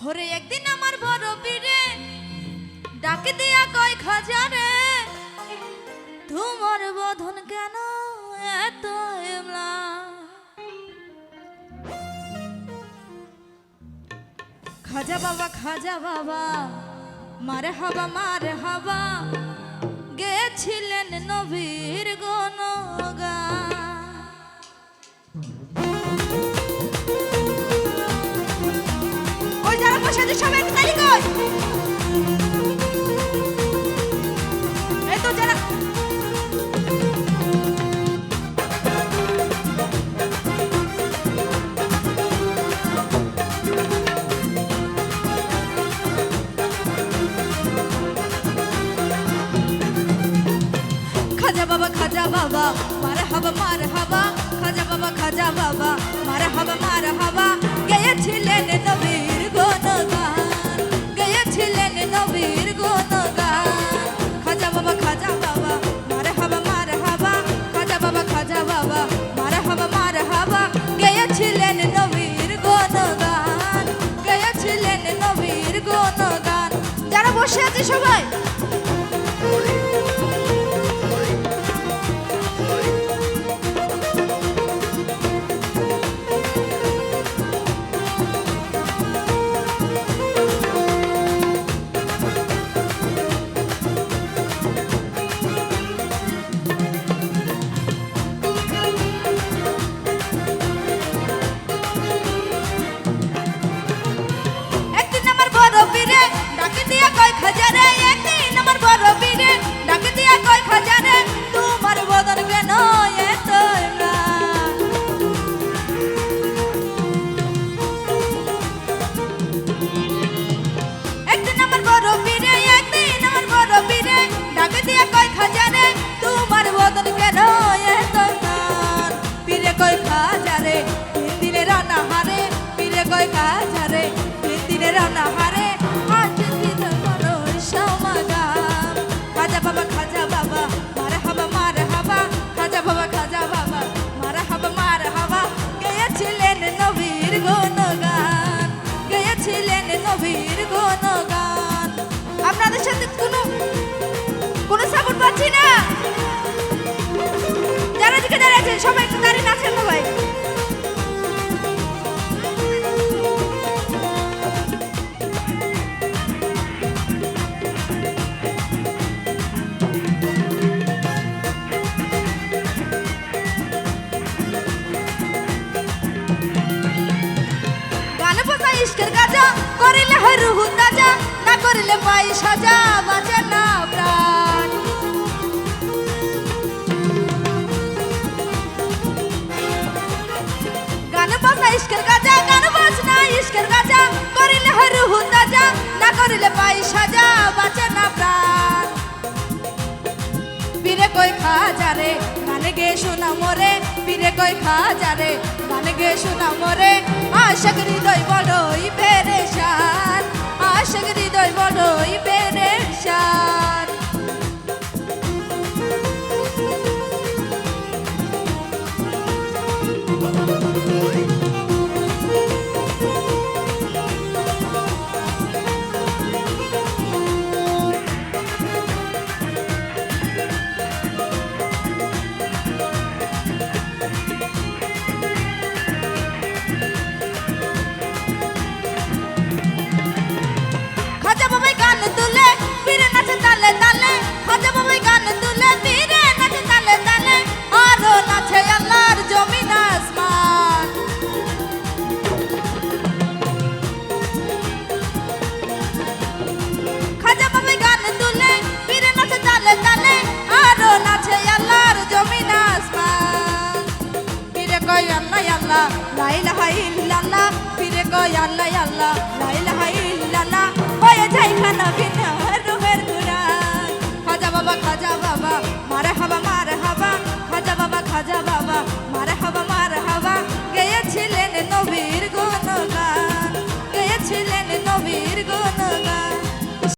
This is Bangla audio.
হরে একদিন আমার বড় পীরে ডাকে দিয়া কয়, খাজারে, তোমার বধন কেন এত এমলা খাজা বাবা খাজা বাবা, মারে হাবা মারে হাবা, গেছিলেন নবীর গনগা সবাই তালি কর। খাজা বাবা খাজা বাবা, মারে হাবা মারে হাবা। খাজা বাবা খাজা বাবা। সবাই। সাথে কোনো কোনো সাপোর্ট পাচ্ছি না। যারা দিকে দাঁড়িয়ে আছেন, সবাই একটু দাঁড়িয়ে নাচেন না ভাই। গাজা, করিলে হয় রুহু তাজা। না করিলে পাই সাজা বাঁচে না প্রাণ। গান বাজনা ইস্কের গাজা, গান বাজনা ইস্কের গাজা, করিলে হয় রুহু তাজা, না করিলে পাই সাজা বাঁচে না প্রাণ। পীরে কই খাজারে গানে গে শোনা মোরে পীরে কই খাজারে গানে গে শোনা মোরে, আশাক হৃদয় বড়ই ইল্লাল্লাহ পীরে